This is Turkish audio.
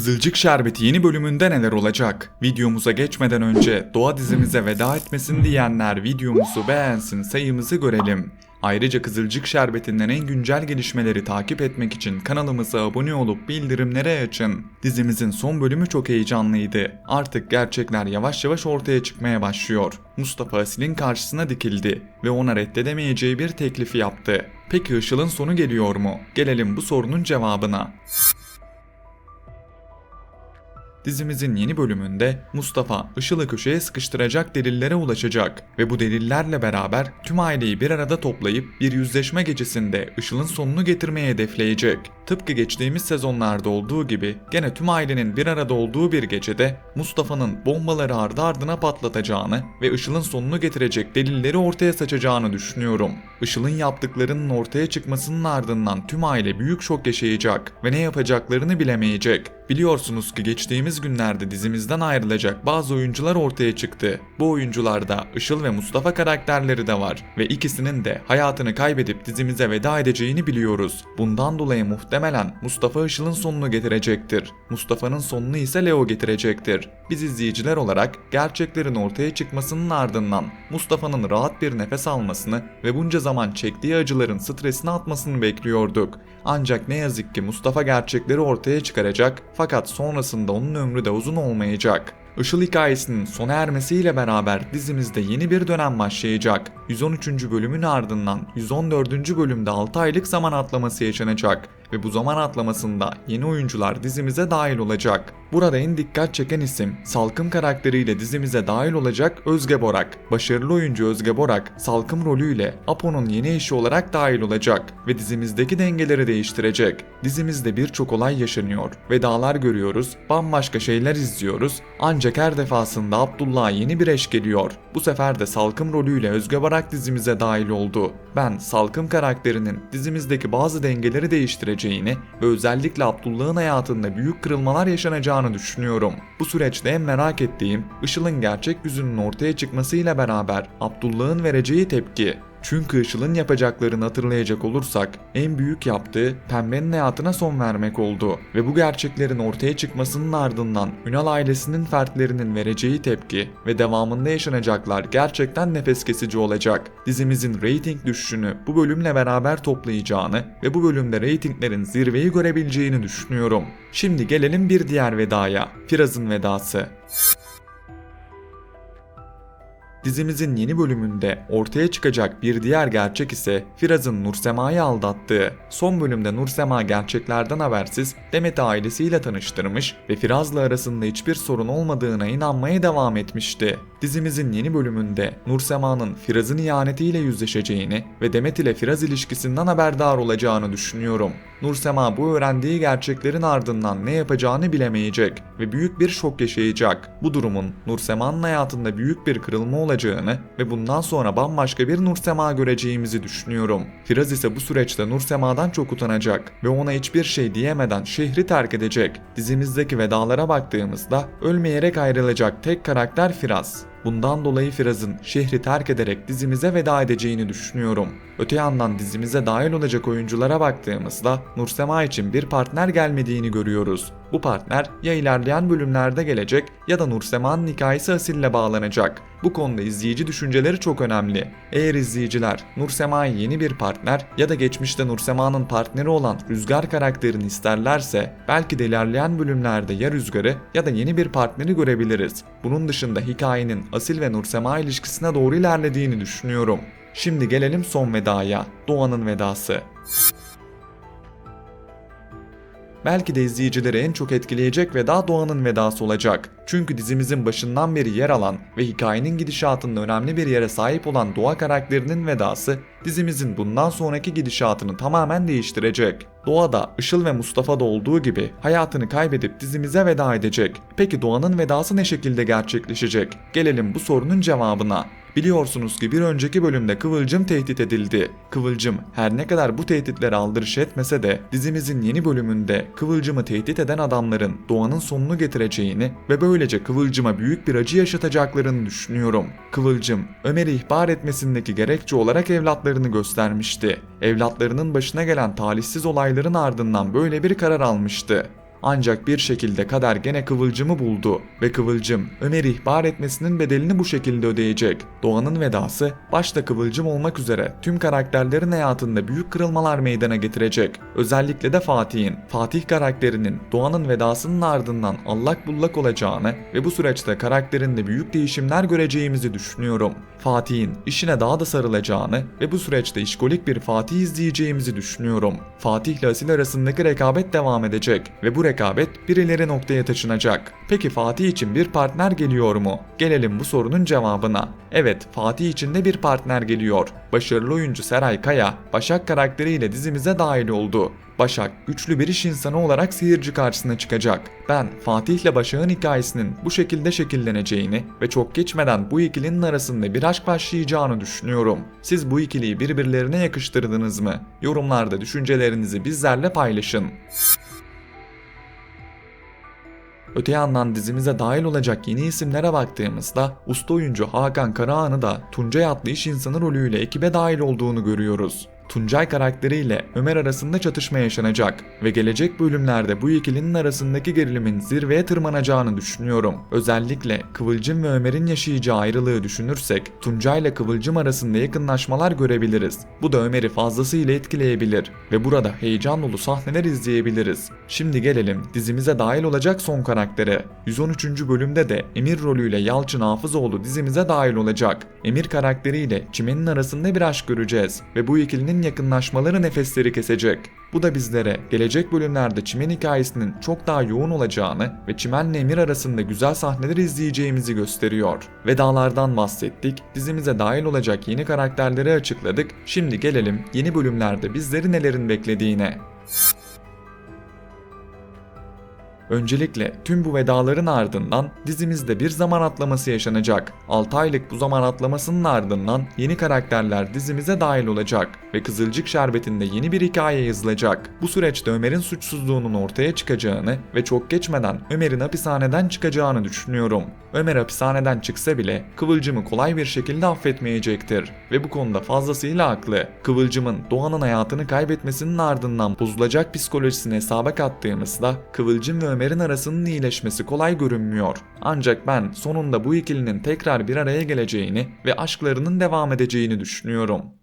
Kızılcık Şerbeti yeni bölümünde neler olacak? Videomuza geçmeden önce Doğa dizimize veda etmesin diyenler videomuzu beğensin sayımızı görelim. Ayrıca Kızılcık Şerbeti'nden en güncel gelişmeleri takip etmek için kanalımıza abone olup bildirimleri açın. Dizimizin son bölümü çok heyecanlıydı. Artık gerçekler yavaş yavaş ortaya çıkmaya başlıyor. Mustafa Asil'in karşısına dikildi ve ona reddedemeyeceği bir teklifi yaptı. Peki Işıl'ın sonu geliyor mu? Gelelim bu sorunun cevabına. Dizimizin yeni bölümünde Mustafa Işıl'ı köşeye sıkıştıracak delillere ulaşacak ve bu delillerle beraber tüm aileyi bir arada toplayıp bir yüzleşme gecesinde Işıl'ın sonunu getirmeye hedefleyecek. Tıpkı geçtiğimiz sezonlarda olduğu gibi gene tüm ailenin bir arada olduğu bir gecede Mustafa'nın bombaları ardı ardına patlatacağını ve Işıl'ın sonunu getirecek delilleri ortaya saçacağını düşünüyorum. Işıl'ın yaptıklarının ortaya çıkmasının ardından tüm aile büyük şok yaşayacak ve ne yapacaklarını bilemeyecek. Biliyorsunuz ki geçtiğimiz günlerde dizimizden ayrılacak bazı oyuncular ortaya çıktı. Bu oyuncularda Işıl ve Mustafa karakterleri de var ve ikisinin de hayatını kaybedip dizimize veda edeceğini biliyoruz. Bundan dolayı muhtemelen Mustafa Işıl'ın sonunu getirecektir. Mustafa'nın sonunu ise Leo getirecektir. Biz izleyiciler olarak gerçeklerin ortaya çıkmasının ardından Mustafa'nın rahat bir nefes almasını ve bunca zaman çektiği acıların stresini atmasını bekliyorduk. Ancak ne yazık ki Mustafa gerçekleri ortaya çıkaracak fakat sonrasında onun ömrü de uzun olmayacak. Işıl hikayesinin sona ermesiyle beraber dizimizde yeni bir dönem başlayacak. 113. bölümün ardından 114. bölümde 6 aylık zaman atlaması yaşanacak ve bu zaman atlamasında yeni oyuncular dizimize dahil olacak. Burada en dikkat çeken isim Salkım karakteriyle dizimize dahil olacak Özge Borak. Başarılı oyuncu Özge Borak, Salkım rolüyle Apo'nun yeni eşi olarak dahil olacak ve dizimizdeki dengeleri değiştirecek. Dizimizde birçok olay yaşanıyor, vedalar görüyoruz, bambaşka şeyler izliyoruz ancak her defasında Abdullah'a yeni bir eş geliyor. Bu sefer de Salkım rolüyle Özge Borak dizimize dahil oldu. Ben Salkım karakterinin dizimizdeki bazı dengeleri değiştireceğini ve özellikle Abdullah'ın hayatında büyük kırılmalar yaşanacağını düşünüyorum. Bu süreçte en merak ettiğim Işıl'ın gerçek yüzünün ortaya çıkmasıyla beraber Abdullah'ın vereceği tepki. Çünkü Işıl'ın yapacaklarını hatırlayacak olursak en büyük yaptığı Pembe'nin hayatına son vermek oldu ve bu gerçeklerin ortaya çıkmasının ardından Ünal ailesinin fertlerinin vereceği tepki ve devamında yaşanacaklar gerçekten nefes kesici olacak. Dizimizin reyting düşüşünü bu bölümle beraber toplayacağını ve bu bölümde reytinglerin zirveyi görebileceğini düşünüyorum. Şimdi gelelim bir diğer vedaya. Firaz'ın vedası. Dizimizin yeni bölümünde ortaya çıkacak bir diğer gerçek ise Firaz'ın Nursema'yı aldattığı. Son bölümde Nursema gerçeklerden habersiz Demet ailesiyle tanıştırmış ve Firaz'la arasında hiçbir sorun olmadığına inanmaya devam etmişti. Dizimizin yeni bölümünde Nursema'nın Firaz'ın ihanetiyle yüzleşeceğini ve Demet ile Firaz ilişkisinden haberdar olacağını düşünüyorum. Nursema bu öğrendiği gerçeklerin ardından ne yapacağını bilemeyecek ve büyük bir şok yaşayacak. Bu durumun Nursema'nın hayatında büyük bir kırılma olacağını ve bundan sonra bambaşka bir Nursema göreceğimizi düşünüyorum. Firaz ise bu süreçte Nursema'dan çok utanacak ve ona hiçbir şey diyemeden şehri terk edecek. Dizimizdeki vedalara baktığımızda ölmeyerek ayrılacak tek karakter Firaz. Bundan dolayı Firaz'ın şehri terk ederek dizimize veda edeceğini düşünüyorum. Öte yandan dizimize dahil olacak oyunculara baktığımızda Nursema için bir partner gelmediğini görüyoruz. Bu partner ya ilerleyen bölümlerde gelecek ya da Nursema'nın hikayesi Asil'le bağlanacak. Bu konuda izleyici düşünceleri çok önemli. Eğer izleyiciler Nursema'yı yeni bir partner ya da geçmişte Nursema'nın partneri olan Rüzgar karakterini isterlerse belki de ilerleyen bölümlerde ya Rüzgar'ı ya da yeni bir partneri görebiliriz. Bunun dışında hikayenin Asil ve Nursema ilişkisine doğru ilerlediğini düşünüyorum. Şimdi gelelim son vedaya, Doğan'ın vedası. Belki de izleyicileri en çok etkileyecek veda Doğan'ın vedası olacak. Çünkü dizimizin başından beri yer alan ve hikayenin gidişatında önemli bir yere sahip olan Doğa karakterinin vedası dizimizin bundan sonraki gidişatını tamamen değiştirecek. Doğa'da Işıl ve Mustafa'da olduğu gibi hayatını kaybedip dizimize veda edecek. Peki Doğan'ın vedası ne şekilde gerçekleşecek? Gelelim bu sorunun cevabına. Biliyorsunuz ki bir önceki bölümde Kıvılcım tehdit edildi. Kıvılcım her ne kadar bu tehditlere aldırış etmese de dizimizin yeni bölümünde Kıvılcım'ı tehdit eden adamların Doğan'ın sonunu getireceğini ve böylece Kıvılcım'a büyük bir acı yaşatacaklarını düşünüyorum. Kıvılcım, Ömer'i ihbar etmesindeki gerekçe olarak evlatlarını göstermişti. Evlatlarının başına gelen talihsiz olayların ardından böyle bir karar almıştı. Ancak bir şekilde kader gene Kıvılcım'ı buldu ve Kıvılcım Ömer'i ihbar etmesinin bedelini bu şekilde ödeyecek. Doğan'ın vedası başta Kıvılcım olmak üzere tüm karakterlerin hayatında büyük kırılmalar meydana getirecek. Özellikle de Fatih'in, Fatih karakterinin Doğan'ın vedasının ardından allak bullak olacağını ve bu süreçte karakterinde büyük değişimler göreceğimizi düşünüyorum. Fatih'in işine daha da sarılacağını ve bu süreçte işkolik bir Fatih izleyeceğimizi düşünüyorum. Fatih ile Asil arasındaki rekabet devam edecek ve bu rekabet bir ileri noktaya taşınacak. Peki Fatih için bir partner geliyor mu? Gelelim bu sorunun cevabına. Evet, Fatih için de bir partner geliyor. Başarılı oyuncu Seray Kaya, Başak karakteriyle dizimize dahil oldu. Başak güçlü bir iş insanı olarak seyirci karşısına çıkacak. Ben Fatih ile Başak'ın hikayesinin bu şekilde şekilleneceğini ve çok geçmeden bu ikilinin arasında bir aşk başlayacağını düşünüyorum. Siz bu ikiliyi birbirlerine yakıştırdınız mı? Yorumlarda düşüncelerinizi bizlerle paylaşın. Öte yandan dizimize dahil olacak yeni isimlere baktığımızda usta oyuncu Hakan Karahan'ı da Tuncay adlı iş insanı rolüyle ekibe dahil olduğunu görüyoruz. Tuncay karakteriyle Ömer arasında çatışma yaşanacak ve gelecek bölümlerde bu ikilinin arasındaki gerilimin zirveye tırmanacağını düşünüyorum. Özellikle Kıvılcım ve Ömer'in yaşayacağı ayrılığı düşünürsek Tuncay ile Kıvılcım arasında yakınlaşmalar görebiliriz. Bu da Ömer'i fazlasıyla etkileyebilir ve burada heyecan dolu sahneler izleyebiliriz. Şimdi gelelim dizimize dahil olacak son karaktere. 113. bölümde de Emir rolüyle Yalçın Hafızoğlu dizimize dahil olacak. Emir karakteriyle Çimen'in arasında bir aşk göreceğiz ve bu ikilinin yakınlaşmaları nefesleri kesecek. Bu da bizlere gelecek bölümlerde Çimen hikayesinin çok daha yoğun olacağını ve Çimen'le Emir arasında güzel sahneler izleyeceğimizi gösteriyor. Vedalardan bahsettik, dizimize dahil olacak yeni karakterleri açıkladık. Şimdi gelelim yeni bölümlerde bizleri nelerin beklediğine. Öncelikle tüm bu vedaların ardından dizimizde bir zaman atlaması yaşanacak. 6 aylık bu zaman atlamasının ardından yeni karakterler dizimize dahil olacak ve Kızılcık Şerbeti'nde yeni bir hikaye yazılacak. Bu süreçte Ömer'in suçsuzluğunun ortaya çıkacağını ve çok geçmeden Ömer'in hapishaneden çıkacağını düşünüyorum. Ömer hapishaneden çıksa bile Kıvılcım'ı kolay bir şekilde affetmeyecektir ve bu konuda fazlasıyla haklı. Kıvılcım'ın Doğan'ın hayatını kaybetmesinin ardından bozulacak psikolojisini hesaba kattığımızda Kıvılcım ve Ömer'in arasının iyileşmesi kolay görünmüyor. Ancak ben sonunda bu ikilinin tekrar bir araya geleceğini ve aşklarının devam edeceğini düşünüyorum.